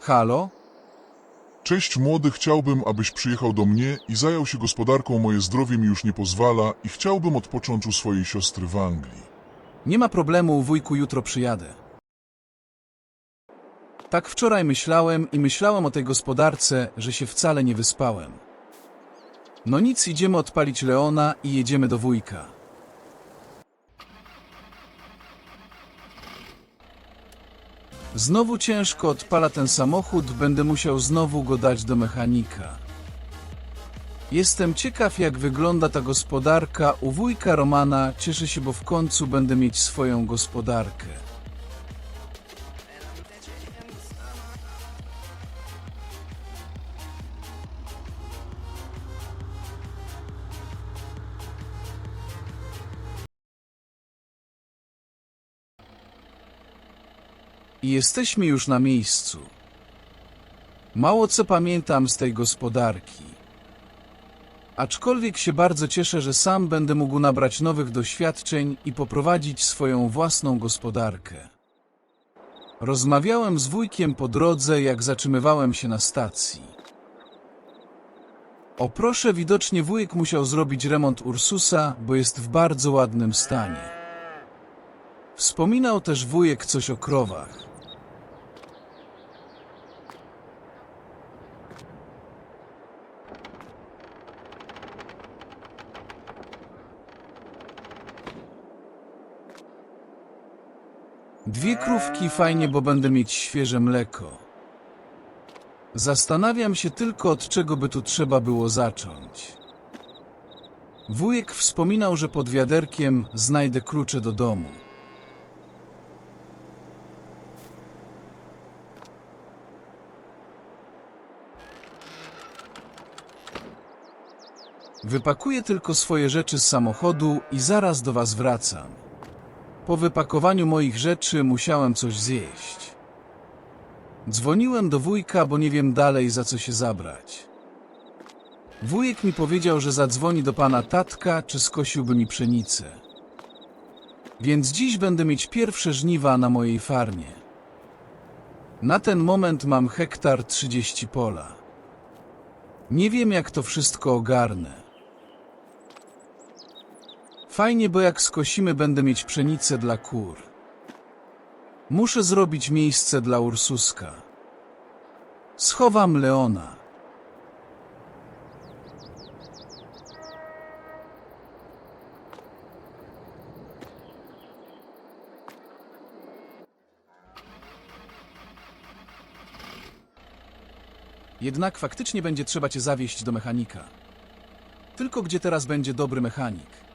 Halo? Cześć młody, chciałbym, abyś przyjechał do mnie i zajął się gospodarką. Moje zdrowie mi już nie pozwala i chciałbym odpocząć u swojej siostry w Anglii. Nie ma problemu, wujku, jutro przyjadę. Tak wczoraj myślałem i myślałem o tej gospodarce, że się wcale nie wyspałem. No nic, idziemy odpalić Leona i jedziemy do wujka. Znowu ciężko odpala ten samochód, będę musiał znowu go dać do mechanika. Jestem ciekaw, jak wygląda ta gospodarka. U wujka Romana cieszę się, bo w końcu będę mieć swoją gospodarkę. I jesteśmy już na miejscu. Mało co pamiętam z tej gospodarki. Aczkolwiek się bardzo cieszę, że sam będę mógł nabrać nowych doświadczeń i poprowadzić swoją własną gospodarkę. Rozmawiałem z wujkiem po drodze, jak zatrzymywałem się na stacji. O proszę, widocznie wujek musiał zrobić remont Ursusa, bo jest w bardzo ładnym stanie. Wspominał też wujek coś o krowach. Dwie krówki fajnie, bo będę mieć świeże mleko. Zastanawiam się tylko, od czego by tu trzeba było zacząć. Wujek wspominał, że pod wiaderkiem znajdę klucze do domu. Wypakuję tylko swoje rzeczy z samochodu i zaraz do was wracam. Po wypakowaniu moich rzeczy musiałem coś zjeść. Dzwoniłem do wujka, bo nie wiem dalej za co się zabrać. Wujek mi powiedział, że zadzwoni do pana tatka, czy skosiłby mi pszenicę. Więc dziś będę mieć pierwsze żniwa na mojej farmie. Na ten moment mam hektar 30 pola. Nie wiem jak to wszystko ogarnę. Fajnie, bo jak skosimy, będę mieć pszenicę dla kur. Muszę zrobić miejsce dla Ursuska. Schowam Leona. Jednak faktycznie będzie trzeba cię zawieźć do mechanika. Tylko gdzie teraz będzie dobry mechanik?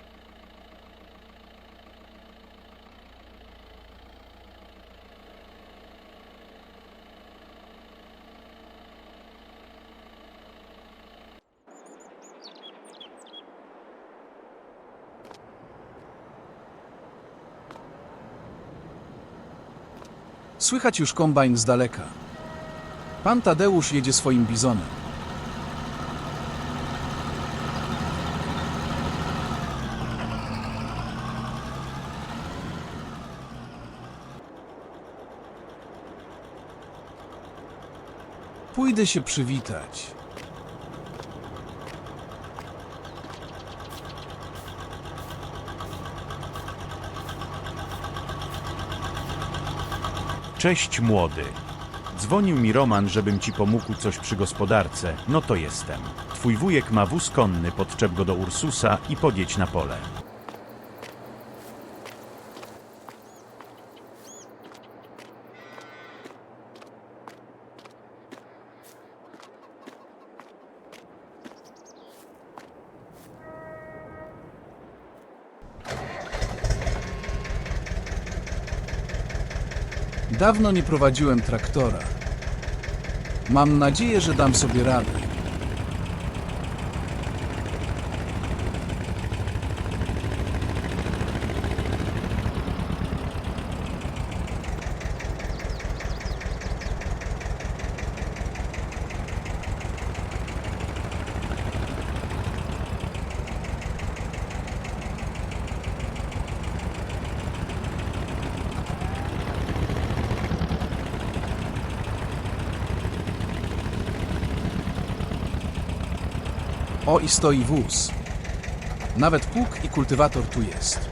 Słychać już kombajn z daleka. Pan Tadeusz jedzie swoim bizonem. Pójdę się przywitać. Cześć młody. Dzwonił mi Roman, żebym ci pomógł coś przy gospodarce. No to jestem. Twój wujek ma wóz konny, podczep go do Ursusa i podjedź na pole. Dawno nie prowadziłem traktora. Mam nadzieję, że dam sobie radę. O, i stoi wóz. Nawet pług i kultywator tu jest.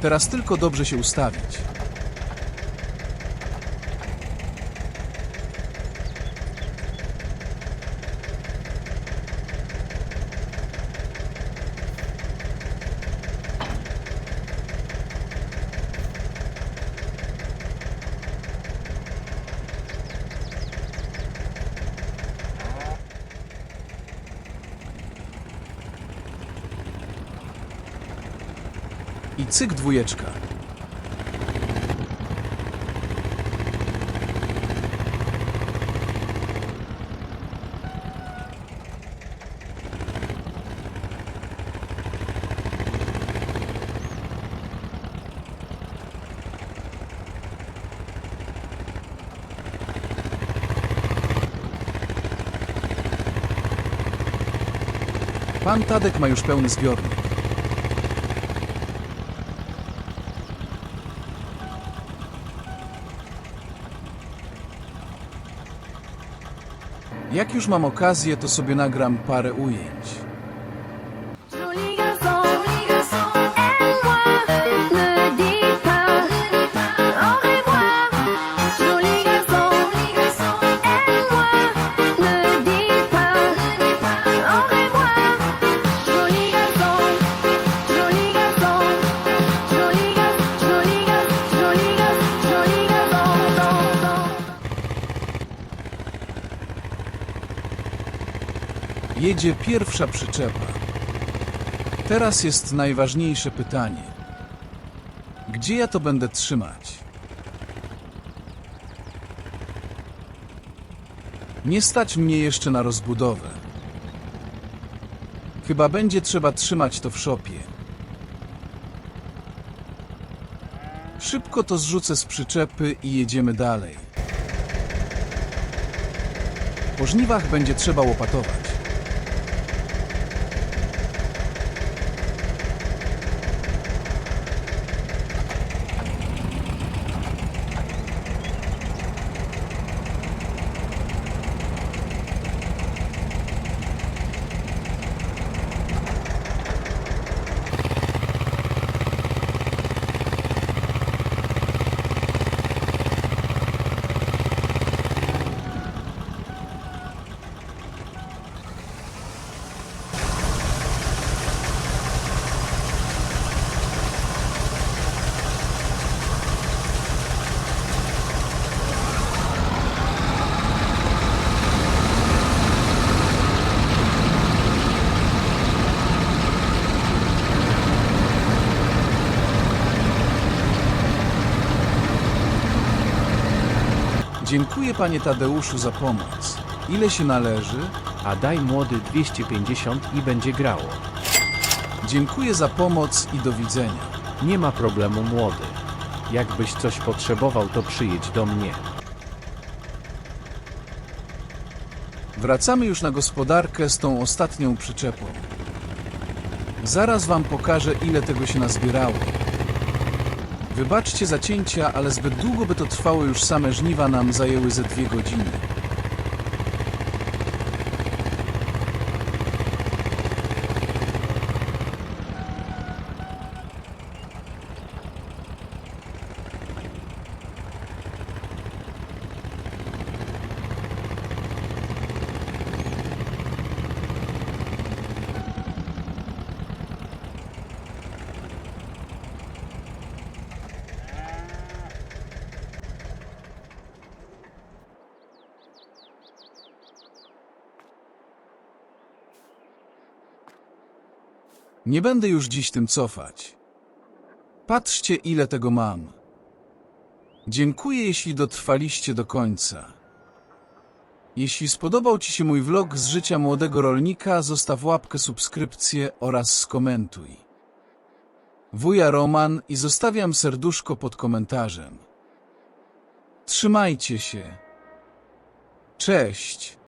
Teraz tylko dobrze się ustawić. I cyk dwójeczka. Pan Tadek ma już pełny zbiornik. Jak już mam okazję, to sobie nagram parę ujęć. Jedzie pierwsza przyczepa. Teraz jest najważniejsze pytanie. Gdzie ja to będę trzymać? Nie stać mnie jeszcze na rozbudowę. Chyba będzie trzeba trzymać to w szopie. Szybko to zrzucę z przyczepy i jedziemy dalej. Po żniwach będzie trzeba łopatować. Dziękuję panie Tadeuszu za pomoc. Ile się należy? A daj młody 250 i będzie grało. Dziękuję za pomoc i do widzenia. Nie ma problemu młody. Jakbyś coś potrzebował, to przyjedź do mnie. Wracamy już na gospodarkę z tą ostatnią przyczepą. Zaraz wam pokażę, ile tego się nazbierało. Wybaczcie za cięcia, ale zbyt długo by to trwało, już same żniwa nam zajęły ze dwie godziny. Nie będę już dziś tym cofać. Patrzcie, ile tego mam. Dziękuję, jeśli dotrwaliście do końca. Jeśli spodobał Ci się mój vlog z życia młodego rolnika, zostaw łapkę, subskrypcję oraz skomentuj. Wuja Roman i zostawiam serduszko pod komentarzem. Trzymajcie się. Cześć.